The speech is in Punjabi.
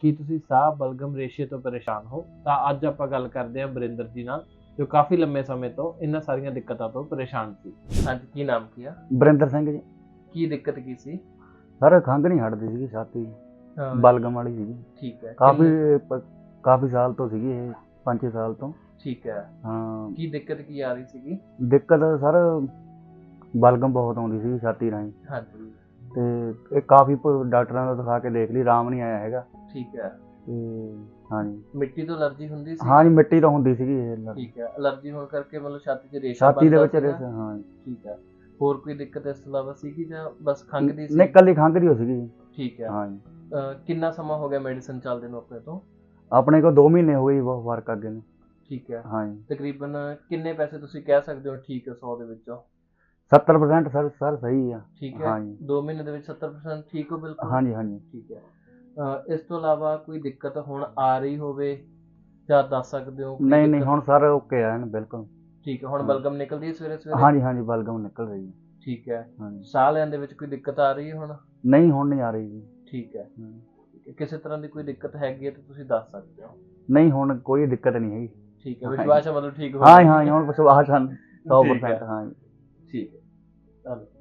ਕੀ ਤੁਸੀਂ ਸਾਹ ਬਲਗਮ ਰੇਸ਼ੇ ਤੋਂ ਪਰੇਸ਼ਾਨ ਹੋ ਤਾਂ ਅੱਜ ਆਪਾਂ ਗੱਲ ਕਰਦੇ ਹਾਂ ਬਰਿੰਦਰ ਜੀ ਨਾਲ ਜੋ ਕਾਫੀ ਲੰਮੇ ਸਮੇਂ ਤੋਂ ਇਹਨਾਂ ਸਾਰੀਆਂ ਦਿੱਕਤਾਂ ਤੋਂ ਪਰੇਸ਼ਾਨ ਸੀ। ਹਾਂਜੀ ਕੀ ਨਾਮ ਕੀ ਆ? ਬਰਿੰਦਰ ਸਿੰਘ ਜੀ। ਕੀ ਦਿੱਕਤ ਕੀ ਸੀ? ਸਰ ਖੰਘ ਨਹੀਂ ਹਟਦੀ ਸੀਗੀ ਛਾਤੀ ਬਲਗਮ ਵਾਲੀ ਸੀਗੀ। ਠੀਕ ਹੈ। ਕਾਫੀ ਪ- ਕਾਫੀ ਸਾਲ ਤੋਂ ਸੀਗੀ ਇਹ 5-6 ਸਾਲ ਤੋਂ। ਠੀਕ ਹੈ। ਹਾਂ। ਕੀ ਦਿੱਕਤ ਕੀ ਆ ਰਹੀ ਸੀਗੀ? ਦਿੱਕਤ ਸਰ ਬਲਗਮ ਬਹੁਤ ਆਉਂਦੀ ਸੀ ਛਾਤੀ ਰਾਹੀਂ। ਹਾਂਜੀ। ਤੇ ਇਹ ਕਾਫੀ ਪ- ਡਾਕਟਰਾਂ ਨੂੰ ਦਿਖਾ ਕੇ ਦੇਖ ਲਈ ਆਰਾਮ ਨਹੀਂ ਆਇਆ ਹੈਗਾ। ਠੀਕ ਹੈ। ਤੇ ਹਾਂਜੀ। ਮਿੱਟੀ ਤੋਂ ਅਲਰਜੀ ਹੁੰਦੀ ਸੀ? ਹਾਂਜੀ ਮਿੱਟੀ ਤਾਂ ਹੁੰਦੀ ਸੀਗੀ ਇਹ ਠੀਕ ਹੈ ਅਲਰਜੀ ਹੋਣ ਕਰਕੇ ਮਤਲਬ ਛਾਤੀ 'ਚ ਰੇਸ਼ਾ ਛਾਤੀ ਦੇ ਬਣਦਾ ਵਿੱਚ ਸੀਗਾ? ਰੇਸ਼ਾ ਹਾਂ ਠੀਕ ਹੈ। ਹੋਰ ਕੋਈ ਦਿੱਕਤ ਇਸ ਤੋਂ ਇਲਾਵਾ ਸੀਗੀ ਜਾਂ ਬਸ ਖੰਘ ਦੀ ਸੀ? ਨਹੀਂ ਕੱਲੀ ਖੰਘ ਦੀ ਹੋ ਸੀਗੀ। ਠੀਕ ਹੈ। ਹਾਂਜੀ। ਅਹ ਕਿੰਨਾ ਸਮਾਂ ਹੋ ਗਿਆ ਮੈਡੀਸਨ ਚੱਲਦੇ ਨੂੰ ਆਪਣੇ ਤੋਂ? ਆਪਣੇ ਕੋਲ 2 ਮਹੀਨੇ ਹੋ ਗਏ ਜੀ ਬਹੁਤ ਫ਼ਰਕ ਅੱਗੇ ਨੂੰ। ਠੀਕ ਹੈ। ਹਾਂਜੀ। ਤਕਰੀਬਨ ਕਿੰਨੇ ਪੈਸੇ ਤੁਸੀਂ ਕਹਿ ਸਕਦੇ ਹੋ ਠੀਕ ਹੈ 100 ਦੇ ਵਿੱਚੋਂ? 70% ਸਰ ਸਰ ਸਹੀ ਆ। ਠੀਕ ਹੈ। ਹਾਂਜੀ। 2 ਮਹੀਨੇ ਦੇ ਵਿੱਚ 70% ਠੀਕ ਹੋ ਬਿਲਕੁਲ? ਹਾਂਜੀ ਹਾਂਜੀ। ਠੀਕ ਹੈ। ਅਹ ਇਸ ਤੋਂ ਇਲਾਵਾ ਕੋਈ ਦਿੱਕਤ ਹੁਣ ਆ ਰਹੀ ਹੋਵੇ ਜਾਂ ਦੱਸ ਸਕਦੇ ਹੋ ਕੋਈ ਨਹੀਂ ਨਹੀਂ ਦਿੱਕਤ? ਹੁਣ ਸਰ ਓਕੇ ਆ ਐਨ ਬਿਲਕੁਲ। ਠੀਕ ਹੈ ਹੁਣ। ਬਲਗਮ ਨਿਕਲਦੀ ਹੈ ਸਵੇਰੇ ਸਵੇਰੇ? ਹਾਂਜੀ ਹਾਂਜੀ ਬਲਗਮ ਨਿਕਲ ਰਹੀ ਹੈ। ਠੀਕ ਹੈ। ਹਾਂਜੀ। ਸਾਹ ਲੈਣ ਦੇ ਵਿੱਚ ਕੋਈ ਦਿੱਕਤ ਆ ਰਹੀ ਹੈ ਹੁਣ? ਨਹੀਂ ਹੁਣ ਨਹੀਂ ਆ ਰਹੀ ਜੀ। ਠੀਕ ਹੈ। ਠੀਕ ਹੈ। ਕਿਸੇ ਤਰ੍ਹਾਂ ਦੀ ਕੋਈ ਦਿੱਕਤ ਹੈਗੀ ਹੈ ਤਾਂ ਤੁਸੀਂ ਦੱਸ ਸਕਦੇ ਹੋ? ਨਹੀਂ ਹੁਣ ਕੋਈ ਦਿੱਕਤ ਨਹੀਂ ਹੈਗੀ। ਠੀਕ ਹੈ। ਵਿਸ਼ਵਾਸ ਹੈ ਮਤਲਬ ਠੀਕ ਹੋ ਹਾਂ ਹਾਂ ਹੁਣ ਵਿਸ਼ਵਾਸ ਹਨ। ਠੀਕ ਹੈ। 100% ਹਾਂ ਜੀ। ਠੀਕ ਹੈ ਧੰਨਵਾਦ